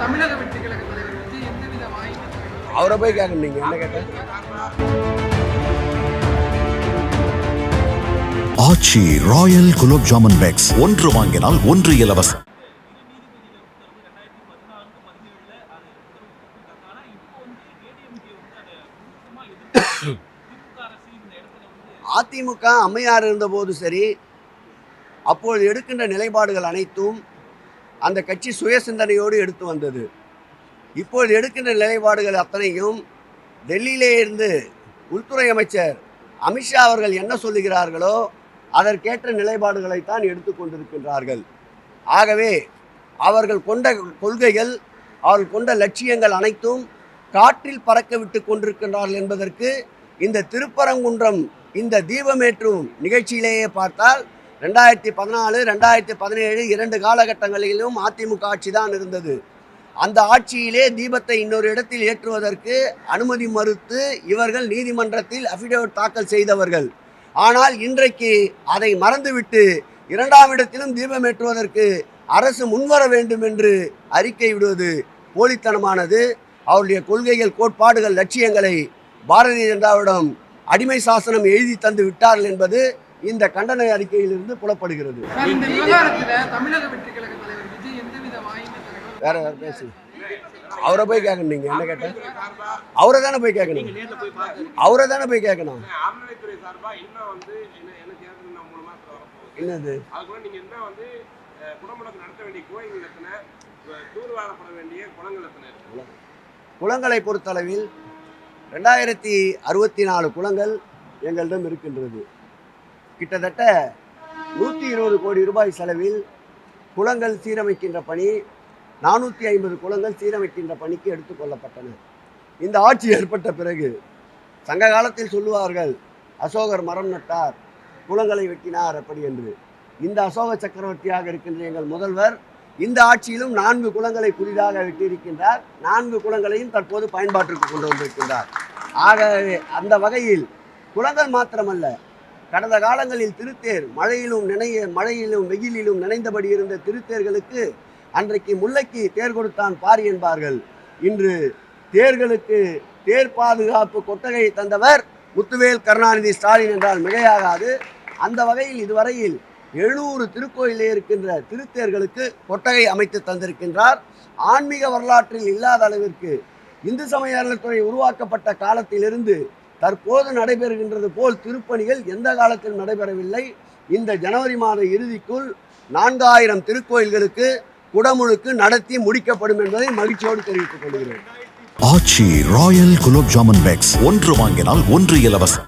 தமிழக வெற்றி கழக தலைவர் விஜய் எந்தவித வாய்ப்பு அவரை போய் கேட்கணும் நீங்க என்ன கேட்டேன் ஆச்சி ராயல் குலோப் ஜாமுன் பேக்ஸ். ஒன்று வாங்கினால் ஒன்று இலவசம். அதிமுக அம்மையார் இருந்தபோது சரி அப்பொழுது எடுக்கின்ற நிலைப்பாடுகள் அனைத்தும் அந்த கட்சி சுய சிந்தனையோடு எடுத்து வந்தது. இப்போது எடுக்கின்ற நிலைப்பாடுகள் அத்தனையும் டெல்லியிலே இருந்து உள்துறை அமைச்சர் அமித்ஷா அவர்கள் என்ன சொல்லுகிறார்களோ அதற்கேற்ற நிலைப்பாடுகளைத்தான் எடுத்துக்கொண்டிருக்கின்றார்கள் ஆகவே அவர்கள் கொண்ட கொள்கைகள் அவர்கள் கொண்ட லட்சியங்கள் அனைத்தும் காற்றில் பறக்க விட்டு கொண்டிருக்கின்றார்கள் என்பதற்கு இந்த திருப்பரங்குன்றம் இந்த தீபமேற்றும் நிகழ்ச்சியிலேயே பார்த்தால் ரெண்டாயிரத்தி பதினாலு ரெண்டாயிரத்தி பதினேழு இரண்டு காலகட்டங்களிலும் அதிமுக ஆட்சி தான் இருந்தது. அந்த ஆட்சியிலே தீபத்தை இன்னொரு இடத்தில் ஏற்றுவதற்கு அனுமதி மறுத்து இவர்கள் நீதிமன்றத்தில் அஃபிடவிட் தாக்கல் செய்தவர்கள். ஆனால் இன்றைக்கு அதை மறந்துவிட்டு இரண்டாம் இடத்திலும் தீபம் ஏற்றுவதற்கு அரசு முன்வர வேண்டும் என்று அறிக்கை விடுவது போலித்தனமானது. அவருடைய கொள்கைகள் கோட்பாடுகள் லட்சியங்களை பாரதிய ஜனதாவிடம் அடிமை சாசனம் எழுதி தந்து விட்டார்கள் என்பது இந்த கண்டன அறிக்கையிலிருந்து புலப்படுகிறது. வேற வேற பேசு அவரை போய் கேட்கணும் நீங்க என்ன கேட்டேன் அவரை தானே போய் கேட்கணும் அவரை தானே போய் கேட்கணும் என்னது? குளங்களை பொறுத்தளவில் ரெண்டாயிரத்தி அறுபத்தி நாலு குளங்கள் எங்களிடம் இருக்கின்றது. கிட்டத்தட்ட நூற்றி இருபது கோடி ரூபாய் செலவில் குளங்கள் சீரமைக்கின்ற பணி நானூற்றி ஐம்பது குளங்கள் சீரமைக்கின்ற பணிக்கு எடுத்துக்கொள்ளப்பட்டன இந்த ஆட்சி ஏற்பட்ட பிறகு சங்க காலத்தில் சொல்லுவார்கள் அசோகர் மரம் நட்டார் குளங்களை வெட்டினார் அப்படி என்று. இந்த அசோக சக்கரவர்த்தியாக இருக்கின்ற எங்கள் முதல்வர் இந்த ஆட்சியிலும் நான்கு குளங்களை புதிதாக வெட்டியிருக்கின்றார். நான்கு குளங்களையும் தற்போது பயன்பாட்டிற்கு கொண்டு வந்திருக்கின்றார். ஆகவே அந்த வகையில் குளங்கள் மாத்திரமல்ல கடந்த காலங்களில் திருத்தேர் மழையிலும் நினைய மழையிலும் வெயிலிலும் நினைந்தபடி இருந்த திருத்தேர்களுக்கு அன்றைக்கு முல்லைக்கு தேர் கொடுத்தான் பாரி என்பார்கள். இன்று தேர்களுக்கு தேர் பாதுகாப்பு கொட்டகையை தந்தவர் முத்துவேல் கருணாநிதி ஸ்டாலின் என்றால் மிகையாகாது. அந்த வகையில் இதுவரையில் எழுநூறு திருக்கோயிலே இருக்கின்ற திருத்தேர்களுக்கு கொட்டகை அமைத்து தந்திருக்கின்றார். ஆன்மீக வரலாற்றில் இல்லாத அளவிற்கு இந்து சமய அறநிலைத்துறை உருவாக்கப்பட்ட காலத்திலிருந்து தற்போது நடைபெறுகின்றது போல் திருப்பணிகள் எந்த காலத்தில் நடைபெறவில்லை. இந்த ஜனவரி மாத இறுதிக்குள் நான்காயிரம் திருக்கோயில்களுக்கு குடமுழுக்கு நடத்தி முடிக்கப்படும் என்பதை மகிழ்ச்சியோடு தெரிவித்துக் கொள்கிறேன். Aachi royal gulab jamun packs. ஒன்று வாங்கினால் ஒன்று இலவசம்.